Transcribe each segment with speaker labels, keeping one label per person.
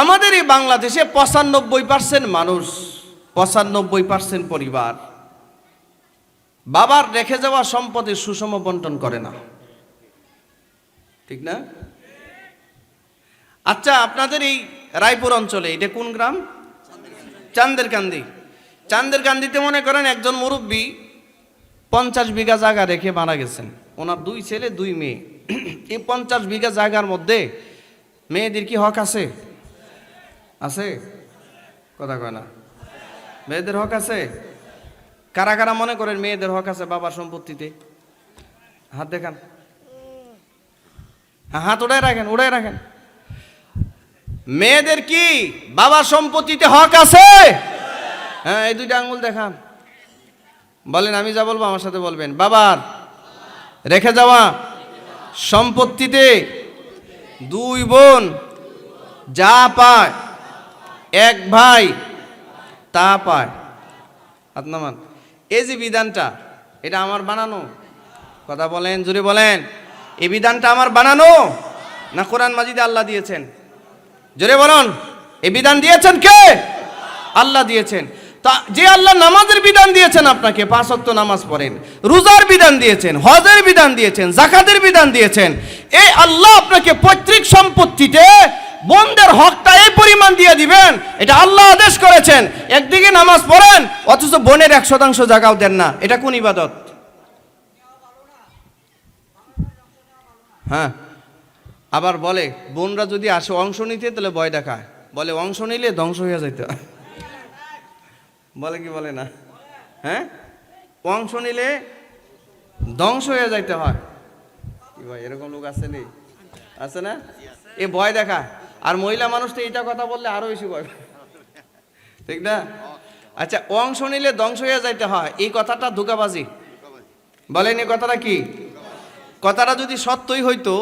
Speaker 1: আমাদের এই বাংলাদেশে পঁচানব্বই পার্সেন্ট মানুষ, পঁচানব্বই পার্সেন্ট পরিবার। বাবার রেখে যাওয়া সম্পদের সুষম বন্টন করে না। ঠিক না? আচ্ছা আপনাদের এই রায়পুর অঞ্চলে, এটা কোন গ্রাম? চান্দের কান্দি চান্দের কান্দিতে মনে করেন একজন মুরব্বী পঞ্চাশ বিঘা জায়গা রেখে মারা গেছেন। ওনার দুই ছেলে, দুই মেয়ে। এই পঞ্চাশ বিঘা জায়গার মধ্যে মেয়েদের কি হক আছে? আছে? কথা কয় না। মেয়েদের হক আছে? কারা কারা মনে করেন মেয়েদের হক আছে বাবার সম্পত্তিতে? হাত দেখান। হ্যাঁ, হাত উড়াই রাখেন উড়াই রাখেন। মেয়েদের কি বাবার সম্পত্তিতে হক আছে? হ্যাঁ এই দুইটা আঙুল দেখান। বলেন আমি যা বলব আমার সাথে বলবেন। বাবার রেখে যাওয়া সম্পত্তিতে দুই বোন যা পায় এক ভাই, তা পায়। হাত এই যে বিধানটা, এটা আমার বানানো। কথা বলেন জুড়ে বলেন। এই বিধানটা আমার বানানো না কোরআন মাজিদে আল্লাহ দিয়েছেন? জোরে বলুন, এই বিধান দিয়েছেন কে? আল্লাহ দিয়েছেন। তা যে আল্লাহ নামাজের বিধান দিয়েছেন আপনাকে, পাঁচ ওয়াক্ত নামাজ পড়েন, রোজার বিধান দিয়েছেন, হজের বিধান দিয়েছেন, জাকাতের বিধান দিয়েছেন, এই আল্লাহ আপনাকে পৈতৃক সম্পত্তিতে বন্ধের হকটা এই পরিমাণ দিয়ে দিবেন। এটা আল্লাহ আদেশ করেছেন। একদিকে নামাজ পড়েন, অথচ বোনের এক শতাংশ জায়গাও দেন না। এটা কোন ইবাদত? হ্যাঁ। আবার বলে, বোনরা যদি আসে অংশ নিতে, তাহলে ভয় দেখায়। বলে, অংশ নিলে ধ্বংস হয়ে যাইতে। বলে কি বলে না? হ্যাঁ? অংশ নিলে ধ্বংস হয়ে যাইতে হয়। কি ভাই, এরকম লোক আছে নেই আছে না? এ ভয় দেখায়। আর মহিলা মানুষ তো এইটা কথা বললে আরও বেশি ভয় ঠিক না? আচ্ছা অংশ নিলে ধ্বংস হয়ে যাইতে হয়। এই কথাটা ধোকাবাজি। বলেন এই কথাটা কি? কথাটা যদি সত্যই হইতো,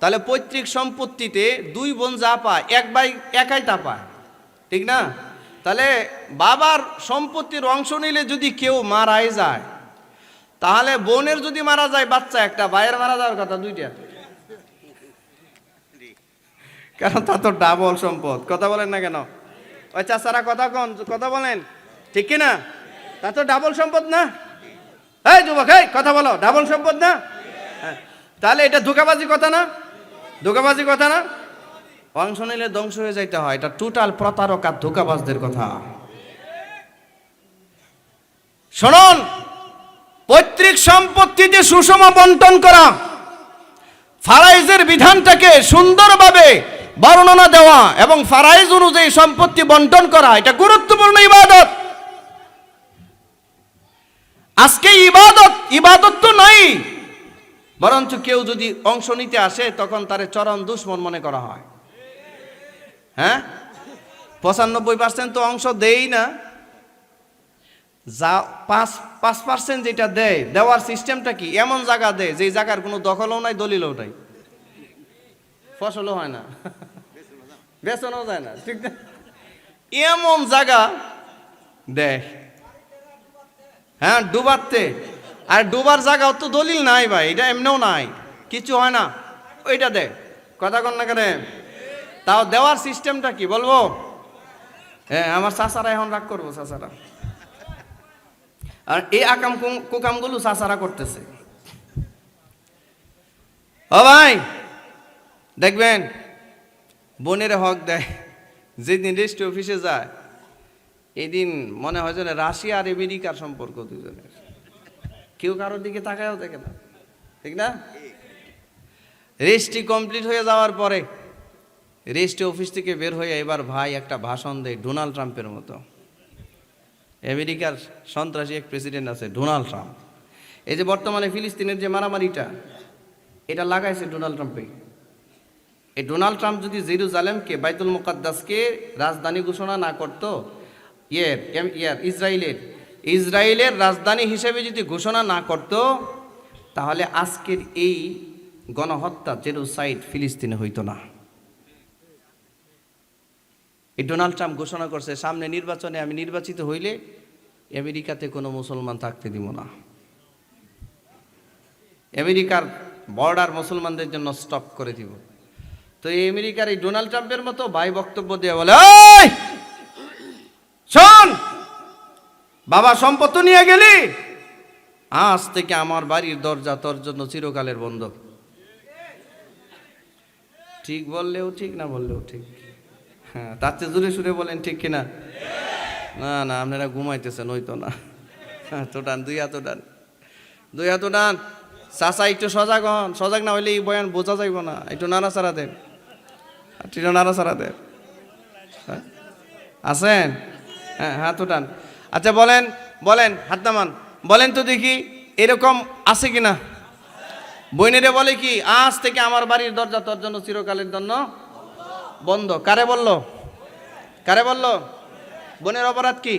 Speaker 1: তাহলে পৈতৃক সম্পত্তিতে দুই বোন যা পায়, এক ভাই একাই তা পায়। ঠিক না? তাহলে বাবার সম্পত্তির অংশ নিলে যদি কেউ মারাই যায়, তাহলে বোনের যদি মারা যায়, বাচ্চা একটা, ভাইয়ের মারা যাওয়ার কথা দুইটা। কারণ তা তো ডাবল সম্পদ। কথা বলেন না কেন? ওই চাচারা কথা কন? কথা বলেন। ঠিক কি না? তা তো ডাবল সম্পদ না? এই যুবক, এই কথা বলো ডাবল সম্পদ না? হ্যাঁ। তাহলে এটা ধোকাবাজি কথা না? ধোকাবাজি কথা না? অংশ নিলে ধ্বংস হয়ে যাইতে হয়। এটা টোটাল প্রতারক আর ধোকাবাজদের কথা। শুনুন, পৈতৃক সম্পত্তিতে সুষম বন্টন করা, ফারাইজের বিধানটাকে সুন্দরভাবে বর্ণনা দেওয়া এবং ফারাইজ অনুযায়ী সম্পত্তি বন্টন করা, এটা গুরুত্বপূর্ণ ইবাদত। আজকে ইবাদত ইবাদত তো নাই। বরঞ্চ কেউ যদি অংশ নিতে আসে, তখন তারে চরম দুশ্মন মনে করা হয়। হ্যাঁ? পঁচানব্বই পার্সেন্ট তো অংশ দেই না। যা পাঁচ পাঁচ পার্সেন্ট যেটা দেয়, দেওয়ার সিস্টেমটা কি? এমন জায়গা দেয় যে জায়গার কোনো দখলও নাই, দলিলও নাই। ফসলও হয় না। বেচনও যায় না, ঠিক না? এমন জায়গা দেয় হ্যাঁ ডুবাতে। আর ডুবার জায়গাও তো দলিল নাই ভাই, এটা এমনিও নাই কিছু হয় না। ওইটা দেখ, কথা কন না কেন? তাও দেওয়ার সিস্টেমটা কি বলব? হ্যাঁ আমার চাচারা এখন রাগ করব, চাচারা। আর এই আকাম কুম- কুকামগুলো চাচারা করতেছে। ও ভাই, দেখবেন বোনের হক দেয়, যেদিন রেজিস্ট্রি অফিসে যায়, এদিন মনে হয় যেন রাশিয়া আর আমেরিকার সম্পর্ক দুজনের। কেউ কারোর দিকে তাকায়ও দেখে না, ঠিক না? রেজিস্ট্রি কমপ্লিট হয়ে যাওয়ার পরে রেজিস্ট্রি অফিস থেকে বের হয়ে এবার ভাই একটা ভাষণ দেয়, ডোনাল্ড ট্রাম্পের মতো। আমেরিকার সন্ত্রাসী এক প্রেসিডেন্ট আছে, ডোনাল্ড ট্রাম্প। এই যে বর্তমানে ফিলিস্তিনের যে মারামারিটা, এটা লাগাইছে ডোনাল্ড ট্রাম্পে এই ডোনাল্ড ট্রাম্প যদি জেরুজালেমকে, বাইতুল মুকাদ্দাসকে রাজধানী ঘোষণা না করত ইয়ের ইয়ার ইসরায়েলের ইসরায়েলের রাজধানী হিসেবে যদি ঘোষণা না করত, তাহলে আজকের এই গণহত্যা জেরুসাইড ফিলিস্তিনে হইতো না। এই ডোনাল্ড ট্রাম্প ঘোষণা করছে, সামনে নির্বাচনে আমি নির্বাচিত হইলে আমেরিকাতে কোনো মুসলমান থাকতে দিব না। আমেরিকার বর্ডার মুসলমানদের জন্য স্টপ করে দিব। তো এই আমেরিকার এই ডোনাল্ড ট্রাম্পের মতো ভাই বক্তব্য দিয়ে বলে, "এই! শোন, বাবা সম্পত্ত নিয়ে গেলি? আজ থেকে আমার বাড়ির দরজা তোর জন্য চিরকালের বন্ধ। ঠিক বললেও ঠিক, না বললেও ঠিক। হ্যাঁ তার চেয়ে জোরে সুরে বলেন, ঠিক কিনা? না না, আপনারা ঘুমাইতেছেন, ওই তো না। এত টান, দুই হাত টান, দুই হাত টান। চাচা, একটু সজাগ হন। সজাগ না হইলে এই বয়ান বোঝা যাইব না। একটু নাড়াচাড়া দেন। নাড়াচাড়া দেন হ্যাঁ? আছেন? হ্যাঁ হাত টান আচ্ছা বলেন বলেন, হাত নামান। বলেন তো দেখি, এরকম আছে কিনা? বইনেরে বলে কি, আজ থেকে আমার বাড়ির দরজা তোর জন্য চিরকালের জন্য বন্ধ। কারে বলল? কারে বলল? বোনের অপরাধ কি?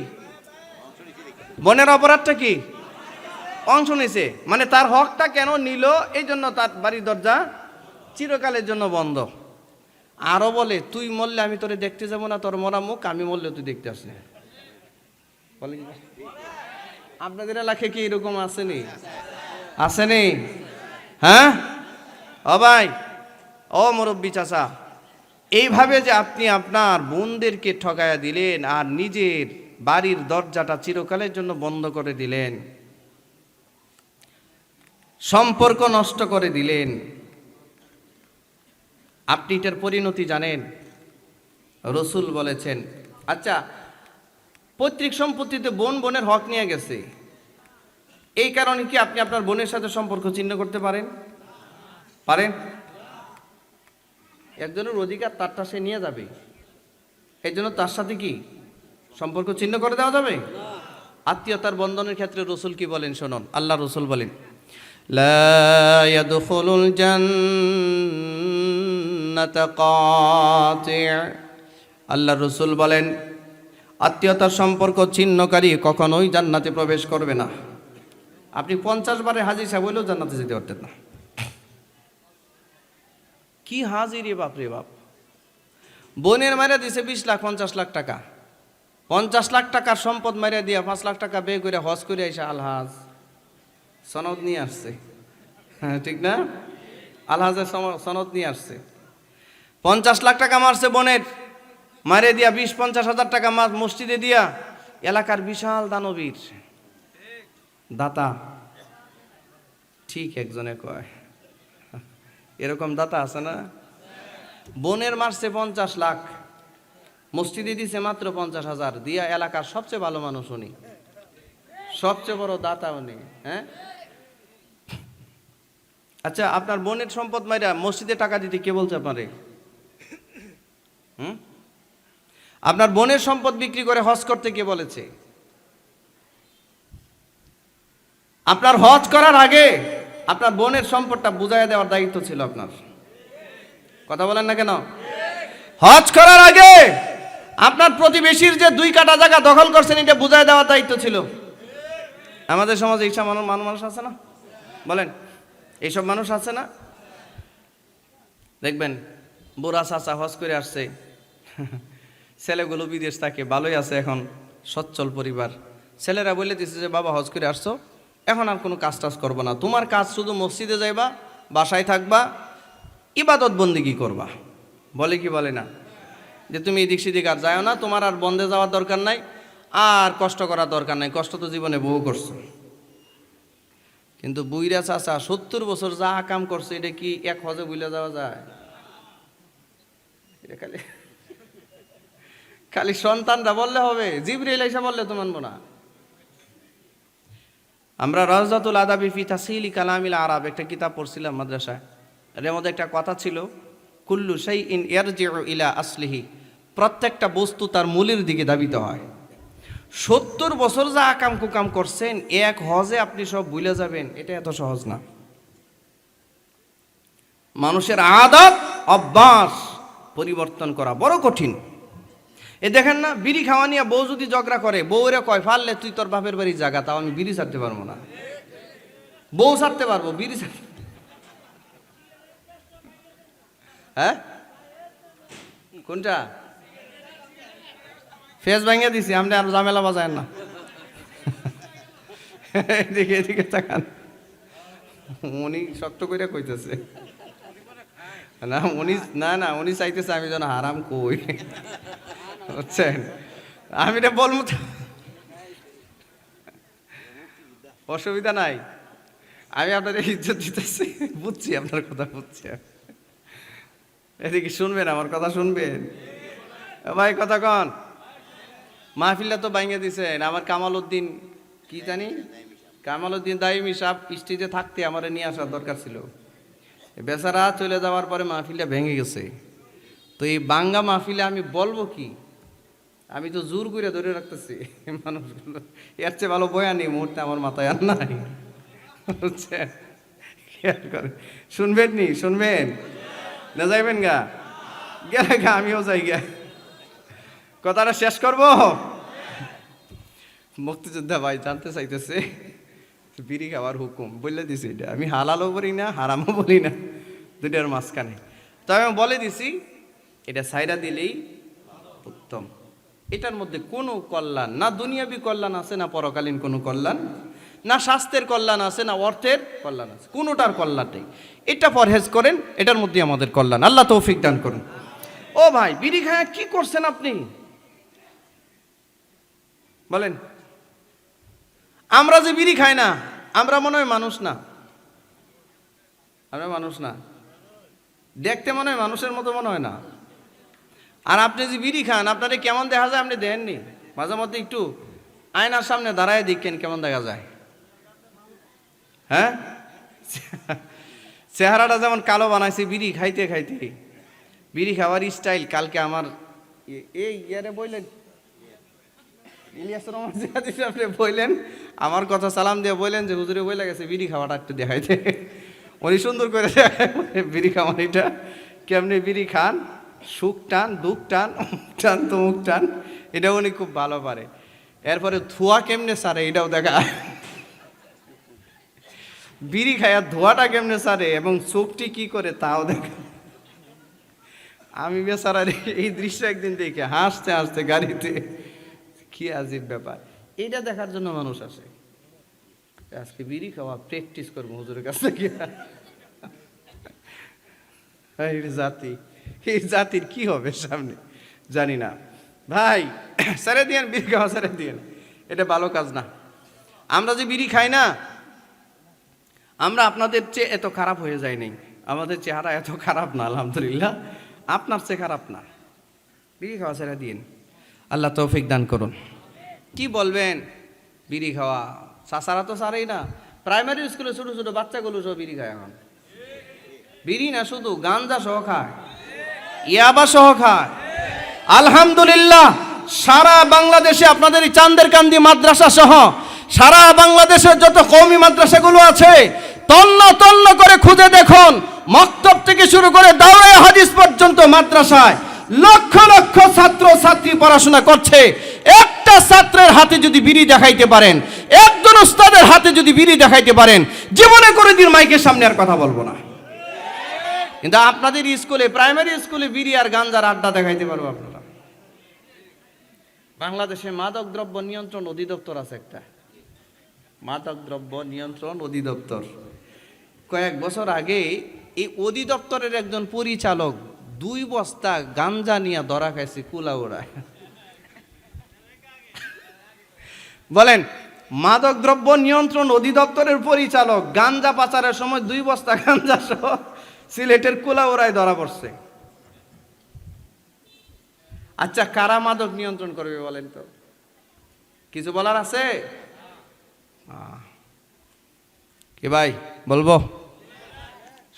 Speaker 1: বোনের অপরাধটা কি? অংশ নিছে। মানে তার হকটা কেন নিল? এই জন্য তার বাড়ির দরজা চিরকালের জন্য বন্ধ। আরও বলে, তুই মরলে আমি তোরে দেখতে যাব না, তোর মরা মুখ, আমি মরলে তুই দেখতে আসলি বলে আপনাদের এলাকায় কি এরকম আসেনি আসেনি হ্যাঁ? ও ভাই, ও মুরব্বী চাচা, এইভাবে যে আপনি আপনার বোনদেরকে ঠকায়া দিলেন আর নিজের বাড়ির দরজাটা চিরকালের জন্য বন্ধ করে দিলেন, সম্পর্ক নষ্ট করে দিলেন আপনি এটার পরিণতি জানেন। রসুল বলেছেন আচ্ছা পৈতৃক সম্পত্তিতে বোন বোনের হক নিয়ে গেছে। এই কারণে কি আপনি আপনার বোনের সাথে সম্পর্ক চিহ্ন করতে পারেন? পারেন। একজনের অধিকার তারটা সে নিয়ে যাবে। এই জন্য তার সাথে কি সম্পর্ক চিহ্ন করে দেওয়া যাবে? আত্মীয়তার বন্ধনের ক্ষেত্রে রসুল কি বলেন শোনন। আল্লাহ রসুল বলেন لا আল্লাহ রসুল বলেন, আত্মীয়তার সম্পর্ক ছিন্নকারী কখনোই জান্নাতে প্রবেশ করবে না। আপনি পঞ্চাশ বারে হাজির সাহেব হইলেও জান্নাতে যেতে পারতেন না। কি হাজির রে বাপ রে বাপ। বোনের মারে দিছে বিশ লাখ, পঞ্চাশ লাখ টাকা। পঞ্চাশ লাখ টাকার সম্পদ মারিয়া দিয়া পাঁচ লাখ টাকা বে করে হজ করে আইসা আলহাজ। সনদ নিয়ে আসছে। হ্যাঁ ঠিক না? আলহাজের সনদ নিয়ে আসছে। পঞ্চাশ লাখ টাকা মারছে বনের। মারে দিয়া বিশ, পঞ্চাশ হাজার টাকা মার মসজিদে দিয়া। এলাকার বিশাল দানবীর। দাতা। ঠিক একজনে কয়। এরকম দাতা আছে না? বনের মারছে পঞ্চাশ লাখ। মসজিদে দিছে মাত্র পঞ্চাশ হাজার। দিয়া এলাকার সবচেয়ে ভালো মানুষ উনি। সবচেয়ে বড় দাতা উনি হ্যাঁ? আচ্ছা আপনার বোনের সম্পদ মাইরা মসজিদে টাকা দিতে কে বলতে পারে হুম? আপনার বোনের সম্পদ বিক্রি করে হজ করতে কে বলেছে? আপনার হজ করার আগে আপনার বোনের সম্পদটা বুঝাই দেওয়ার দায়িত্ব ছিল আপনার। কথা বলেন না কেন? হজ করার আগে আপনার প্রতিবেশীর যে দুই কাটা জায়গা দখল করছেন, এটা বুঝাই দেওয়ার দায়িত্ব ছিল। আমাদের সমাজে এইসব মানুষ মানুষ মানুষ আছে না? বলেন, এইসব মানুষ আছে না? দেখবেন, বুড়া চাচা হজ করে আসছে ছেলেগুলো বিদেশ থাকে, ভালোই আছে এখন, সচ্ছল পরিবার। ছেলেরা বলে দিছে যে, বাবা, হজ করে আসছো, এখন আর কোনো কাজ টাজ করব না। তোমার কাজ শুধু মসজিদে যাইবা, বাসায় থাকবা, ইবাদত বন্দিগি করবা? বলে কি বলে না? যে, তুমি এদিক সেদিক আর যাও না, তোমার আর বন্ধে যাওয়ার দরকার নাই, আর কষ্ট করার দরকার নাই, কষ্ট তো জীবনে বহু করছ। কিন্তু বুইরা চাচা সত্তর বছর যা কাম করছে, এটা কি এক হজে বুইলে যাওয়া যায়? এটা খালি খালি সন্তানরা বললে হবে, জিবরিল এসে বললে তো মানবো না। আমরা রাজাতুল আদাবি ফি তাসিলি কালামিল আরব, একটা কিতাব পড়ছিলাম মাদ্রাসায়। এর মধ্যে একটা কথা ছিল, কুল্লু সেই ইন ইলা আসলিহি, প্রত্যেকটা বস্তু তার মূলের দিকে দাবিত হয়। সত্তর বছর যা আকাম কুকাম করছেন, এক হজে আপনি সব ভুলে যাবেন, এটা এত সহজ না। মানুষের আদত, অভ্যাস পরিবর্তন করা বড় কঠিন। এ দেখেন না, বিড়ি খাওয়া নিয়ে বউ যদি ঝগড়া করে, বউরে কয়, ফাললে তুই তোর বাপের বাড়ি জায়গা, তাও আমি বিড়ি ছাড়তে পারব না। বউ ছাড়তে পারব, বিড়ি ছাড়তে হ্যাঁ? কোনটা? ফেস ভাঙিয়ে দিছি আপনি আর ঝামেলা বাজায় না। এদিকে এদিকে তাকান। উনি শক্ত করে কইতেছে। না, উনি না না, উনি চাইতেছে আমি যেন হারাম কই। বুঝছেন আমি এটা বলব অসুবিধা নাই। আমি আপনাদের ইজ্জত দিতেছি। বুঝছি আপনার কথা, বুঝছি। এদিকে শুনবেন, আমার কথা শুনবেন। ভাই, কথা কন। মাহফিলটা তো বাইঙ্গে দিছেন। আমার কামাল উদ্দিন কি জানি? কামাল উদ্দিন দাইমি সাহ স্টেজে থাকতে আমার নিয়ে আসার দরকার ছিল। বেচারা চলে যাওয়ার পরে মাহফিলটা ভেঙে গেছে। তো এই বাঙ্গা মাহফিলে আমি বলব কি আমি তো জোর করে ধরে রাখতেছি, মানুষগুলো। এর চেয়ে ভালো বয়ান এই মুহূর্তে আমার মাথায় আর নাই। করে শুনবেন নি, শুনবেন? না যাইবেন গা? গেলে গা, আমিও যাই গা। কথাটা শেষ করব? মুক্তিযোদ্ধা ভাই জানতে চাইতেছে, বিড়ি খাওয়ার হুকুম। বললে দিছি এটা। আমি হালালও বলি না, হারামও বলি না দুটার মাঝখানে। তবে আমি বলে দিছি, এটা সাইরা দিলেই উত্তম। এটার মধ্যে কোনো কল্যাণ, না দুনিয়াবি কল্যাণ আছে, না পরকালীন কোনো কল্যাণ, না স্বাস্থ্যের কল্যাণ আছে, না অর্থের কল্যাণ আছে। কোনোটার কল্যাণ নেই। এটা পরহেজ করেন, এটার মধ্যে আমাদের কল্যাণ। আল্লাহ তৌফিক দান করুন। ও ভাই, বিড়ি খায়া, কি করছেন আপনি? বলেন। আমরা যে বিড়ি খাই না, আমরা মনে হয় মানুষ না। আমরা মানুষ না। দেখতে মনে হয় মানুষের মতো মনে হয় না। আর আপনি যে বিড়ি খান, আপনারে কেমন দেখা যায় আপনি দেননি? মাঝে মধ্যে একটু আয়নার সামনে দাঁড়ায় দেখেন কেমন দেখা যায়। হ্যাঁ? চেহারাটা যেমন কালো বানাইছে বিড়ি খাইতে খাইতে। বিড়ি খাওয়ার স্টাইল কালকে আমার এই ইয়ারে বললেন ইলিয়াস আপনি বললেন আমার কথা সালাম দিয়ে বললেন যে হুজুরে বলে গেছে বিড়ি খাওয়াটা একটু দেখাইতে। উনি সুন্দর করে বিড়ি খাওয়ান এটা। কেমনি বিড়ি খান? সুখ টান, দুঃখ টান টান, তমুক টান এটা উনি খুব ভালো পারে। এরপরে ধোয়া কেমনে সারে, এটাও দেখা। বিড়ি খায়া ধোয়াটা কেমনে সারে এবং চোখটি কি করে, তাও দেখা। আমি বেচারা এই দৃশ্য একদিন দেখে হাসতে হাসতে গাড়িতে, কি আজীব ব্যাপার। এটা দেখার জন্য মানুষ আসে। আজকে বিড়ি খাওয়া প্র্যাকটিস করব হুজুরের কাছ থেকে। জাতি। এই জাতির কি হবে সামনে? জানি না। ভাই, সারে দিয়েন, বিড়ি খাওয়া সারে দিয়েন। এটা ভালো কাজ না। আমরা যে বিড়ি খাই না, আমরা আপনাদের চেয়ে এত খারাপ হয়ে যাই নাই। আমাদের চেহারা এত খারাপ না, আলহামদুলিল্লাহ। আপনার চেয়ে খারাপ না। বিড়ি খাওয়া ছেড়ে দিন আল্লাহ তৌফিক দান করুন। কি বলবেন? বিড়ি খাওয়া সাসারা তো সারেই না। প্রাইমারি স্কুলে ছোটো ছোটো বাচ্চাগুলো সব বিড়ি খায় এখন। বিড়ি না শুধু, গাঞ্জা সহ খায়। ইয়াবা সহ খায়। আলহামদুলিল্লাহ, সারা বাংলাদেশে আপনাদের এই চান্দের কান্দি মাদ্রাসা সহ সারা বাংলাদেশের যত কৌমি মাদ্রাসাগুলো আছে, তন্ন তন্ন করে খুঁজে দেখুন, মক্তব থেকে শুরু করে দাওরাই হাদিস পর্যন্ত মাদ্রাসায় লক্ষ লক্ষ ছাত্র ছাত্রী পড়াশোনা করছে। একটা ছাত্রের হাতে যদি বিড়ি দেখাইতে পারেন, একজন উস্তাদের হাতে যদি বিড়ি দেখাইতে পারেন, জীবনে করে দিন মাইকের সামনে আর কথা বলব না। কিন্তু আপনাদের স্কুলে প্রাইমারি স্কুলে বিড়ি আর গাঞ্জার আড্ডা দেখাইতে পারব আপনারা। বাংলাদেশে মাদক দ্রব্য নিয়ন্ত্রণ অধিদপ্তর আছে একটা। মাদক দ্রব্য নিয়ন্ত্রণ অধিদপ্তর। কয়েক বছর আগে এই অধিদপ্তরের একজন পরিচালক দুই বস্তা গাঞ্জা নিয়ে ধরা খাইছে কুলাউড়ায়। বলেন, মাদক দ্রব্য নিয়ন্ত্রণ অধিদপ্তরের পরিচালক গাঞ্জা পাচারের সময় দুই বস্তা গাঞ্জা সহ সিলেটের কুলাউড়ায় ধরা পড়ছে। আচ্ছা কারা মাদক নিয়ন্ত্রণ করবে বলেন তো? কিছু বলার আছে। কি ভাই? বলব?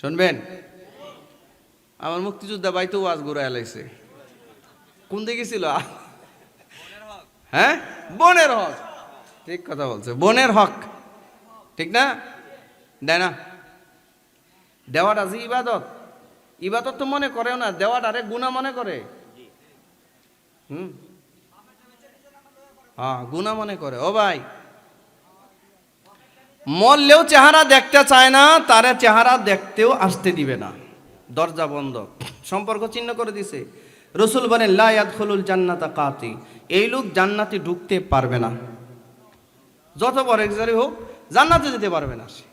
Speaker 1: শুনবেন? আমার মুক্তিযোদ্ধা ভাই তো ওয়াজ ঘুরে এলাইছে কোন দিকে ছিল হ্যাঁ? বনের হক। ঠিক কথা বলছে। বনের হক। ঠিক না? দেয় না? দেওয়াটা যে ইবাদত ইবাদত তো মনে করেও না দেওয়াটা আরে গুণা মনে করে। হুম? হ্যাঁ গুণা মনে করে। ও ভাই, মরলেও চেহারা দেখতে চায় না, তারা চেহারা দেখতেও আসতে দিবে না। দরজা বন্ধ। সম্পর্ক চিহ্ন করে দিছে। রসুল বলেন খলুল জান্নাতা কাতি। এই লোক জান্নাতে ঢুকতে পারবে না। যত বড় এক্সারি হোক, জান্নাতে যেতে পারবে না সে।